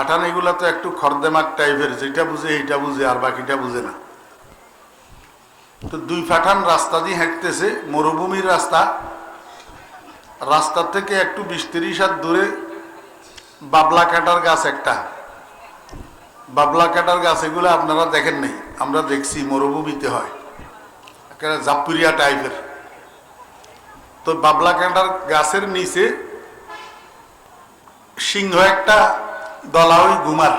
পাঠান এগুলা তো একটু খরদেমাক টাইপের যেটা বুঝে এইটা বুঝে আর বাকিটা বুঝে না। তো দুই পাঠান রাস্তা দিয়ে হাঁটতেছে, মরুভূমির রাস্তা। রাস্তা থেকে একটু বিশ তিরিশ হাত দূরে বাবলা কাটার গাছ একটা। বাবলা কাটার গাছ এগুলো আপনারা দেখেন নাই, আমরা দেখছি মরুভূমিতে হয়। জাপুরিয়া টাইপের তো বাবলা কাটার গাছের নিচে সিংহ একটা দলাওই গুমার।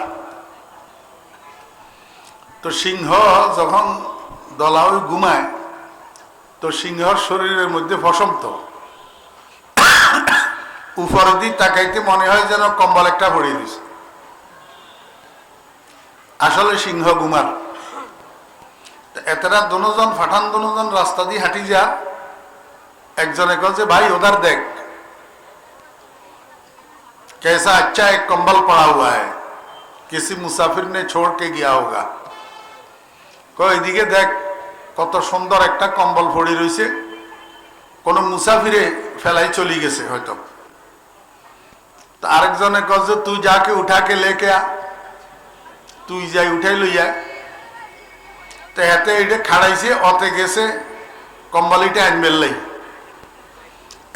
তো সিংহ যখন দলা দলাওই গুমায়, তো সিংহর শরীরের মধ্যে ফসন্ত উপরের দিক তাকাইতে মনে হয় যেন কম্বল একটা ভরিয়ে দিছে। আসলে সিংহ গুমার। এতটা দুজন ফাঠান দুজন রাস্তা দিয়ে হাঁটি যা, একজনে কল যে, ভাই ওদার দেখ। कैसा अच्छा एक कंबल पड़ा हुआ है किसी मुसाफिर ने छोड़ के गया होगा কই এদিকে দেখ কত সুন্দর একটা কম্বল পড়ে রয়েছে কোন মুসাফিরে ফেলাই চলে গেছে হয়তো তো আরেকজনে কল যে তুই যাকে উঠাকে লেকে আ তুই যাই উঠাই লইয়া তো হাতে এটা খাড়াইছে অতে গেছে কম্বলিটা আনবেল লাই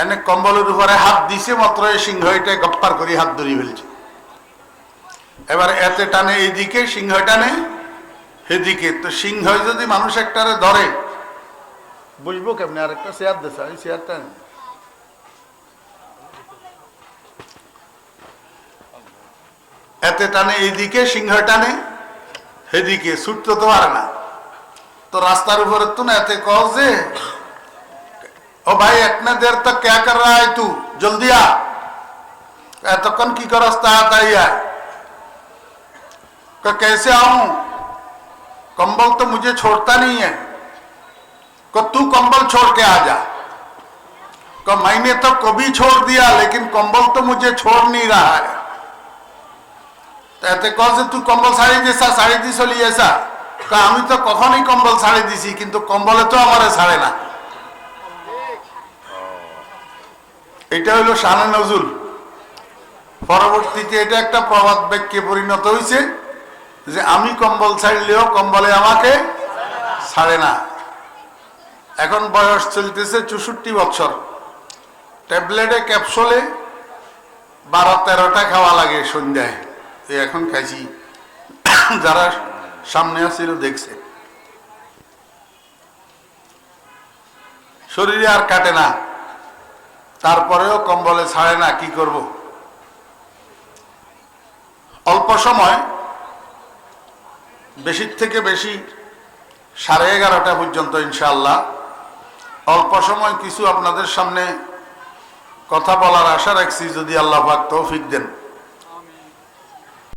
এনে কম্বলের উপরে হাত দিছে, মাত্র এই সিংহ এটা গপ্পার করে হাত ধরিয়ে ফেলছে। এবার এতে টানে এইদিকে, সিংহ টানে সেদিকে। তো সিংহ যদি মানুষ একটারে ধরে, বুঝব কেমনি? আর একটা চেয়ার দেশা এই চেয়ারটা। এতে টানে এইদিকে, সিংহ টানে সেদিকে। ছুটতে তো পারে না। তো রাস্তার উপরে তো না, এতে কহ যে ओ भाई इतने देर तक क्या कर रहा है तू जल्दी आ एतकन की का रास्ता आता ही है का कैसे आऊं कंबल तो मुझे छोड़ता नहीं है को तू कंबल छोड़ के आ जा को मैंने तो कभी छोड़ दिया लेकिन कंबल तो मुझे छोड़ नहीं रहा है তো এতে কল যে তুই কম্বল ছাড়ি দিছা শাড়ি দি চলি এসা কা আমি তো কখনই কম্বল ছাড়ি দিছি কিন্তু কম্বলে তো আমারে ছাড়ে না এটা হলো শানে নজুল পরবর্তীতে এটা একটা প্রবাদ বাক্যে পরিণত হয়েছে যে আমি কম্বল ছাড়লেও কম্বলে আমাকে ছাড়ে না। এখন বয়স চলতেছে চৌষট্টি বছর। ট্যাবলেটে, ক্যাপসুলে বারো তেরোটা খাওয়া লাগে সন্ধ্যায়। এখন খাইছি। যারা সামনে আসছিল দেখছে। শরীরে আর কাটে না। তারপরেও কম্বলে ছাড়ে না, কি করব? অল্প সময়, বেশির থেকে বেশি সাড়ে এগারোটা পর্যন্ত ইনশাল্লাহ অল্প সময় কিছু আপনাদের সামনে কথা বলার আশা রাখছি, যদি আল্লাহ তৌফিক দেন।